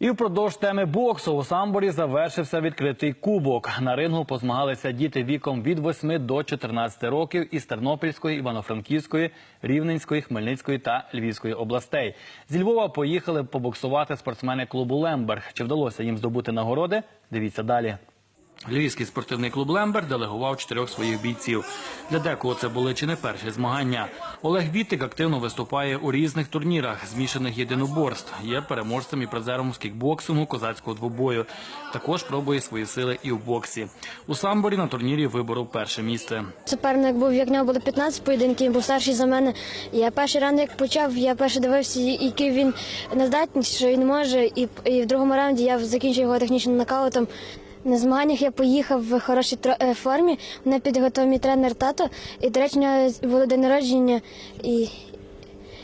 І впродовж теми боксу у самборі завершився відкритий кубок. На рингу позмагалися діти віком від 8 до 14 років із Тернопільської, Івано-Франківської, Рівненської, Хмельницької та Львівської областей. Зі Львова поїхали побоксувати спортсмени клубу Лемберг. Чи вдалося їм здобути нагороди? Дивіться далі. Львівський спортивний клуб Лемберг делегував чотирьох своїх бійців. Для декого це були чи не перші змагання. Олег Вітик активно виступає у різних турнірах змішаних єдиноборств. Є переможцем і призером з кікбоксингу, козацького двобою. Також пробує свої сили і в боксі. У самборі на турнірі виборов перше місце. Суперник був, як нього було 15 поєдинків, він був старший за мене. Я перший раунд, як почав, я перше дивився, який він на здатність, що він може. І, і в другому раунді я закінчив його технічним нокаутом. На змаганнях я поїхав в хорошій е, формі. Мене підготував мій тренер тато. І, до речі, у нього було день народження. І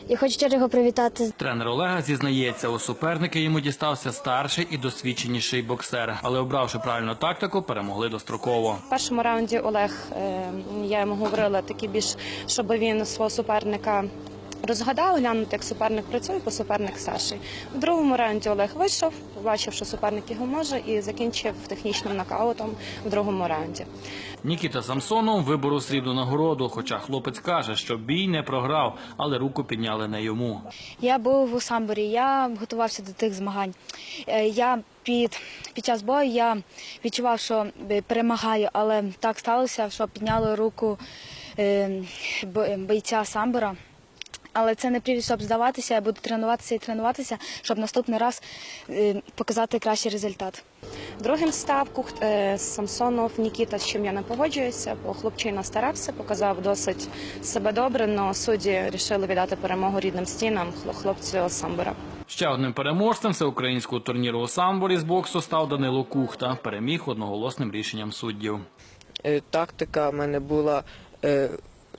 я хочу щиро його привітати. Тренер Олега зізнається, у суперники йому дістався старший і досвідченіший боксер, але обравши правильну тактику, перемогли достроково. В першому раунді Олег, е, я йому говорила таки більш, щоб він свого суперника розгадав, глянути, як суперник працює, бо суперник старший. В другому раунді Олег вийшов, побачив, що суперник його може, і закінчив технічним нокаутом в другому раунді. Нікіта Самсонов виборов срібну нагороду, хоча хлопець каже, що бій не програв, але руку підняли не йому. Я був у самборі, я готувався до тих змагань. Е, Я під, під час бою я відчував, що е, перемагаю, але так сталося, що підняли руку е, бойця самбора. Але це не привід, щоб здаватися, я буду тренуватися і тренуватися, щоб наступний раз е, показати кращий результат. Другим став Кух- е, Самсонов Нікіта, з чим я не погоджуюся, бо хлопчина старався, показав досить себе добре, але судді вирішили віддати перемогу рідним стінам хло- хлопцю самбора. Ще одним переможцем всеукраїнського турніру у самборі з боксу став Данило Кухта. Переміг одноголосним рішенням суддів. Е, Тактика в мене була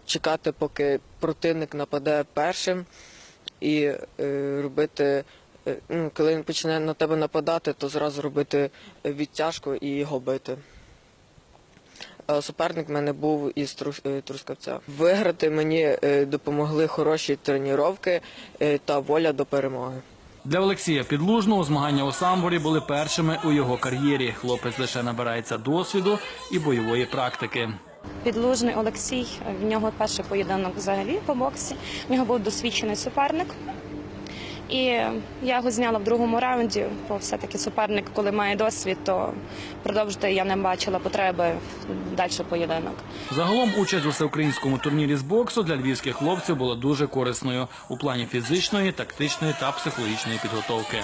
чекати, поки противник нападе першим, і е, робити, е, ну, коли він почне на тебе нападати, то зразу робити е, відтяжку і його бити. А суперник в мене був із е, Трускавця. Виграти мені е, допомогли хороші тренування е, та воля до перемоги. Для Олексія Підлужного змагання у самборі були першими у його кар'єрі. Хлопець лише набирається досвіду і бойової практики. Підлужний Олексій, в нього перший поєдинок взагалі по боксі. В нього був досвідчений суперник. І я його зняла в другому раунді, бо все-таки суперник, коли має досвід, то продовжити я не бачила потреби далі поєдинок. Загалом участь у всеукраїнському турнірі з боксу для львівських хлопців була дуже корисною у плані фізичної, тактичної та психологічної підготовки.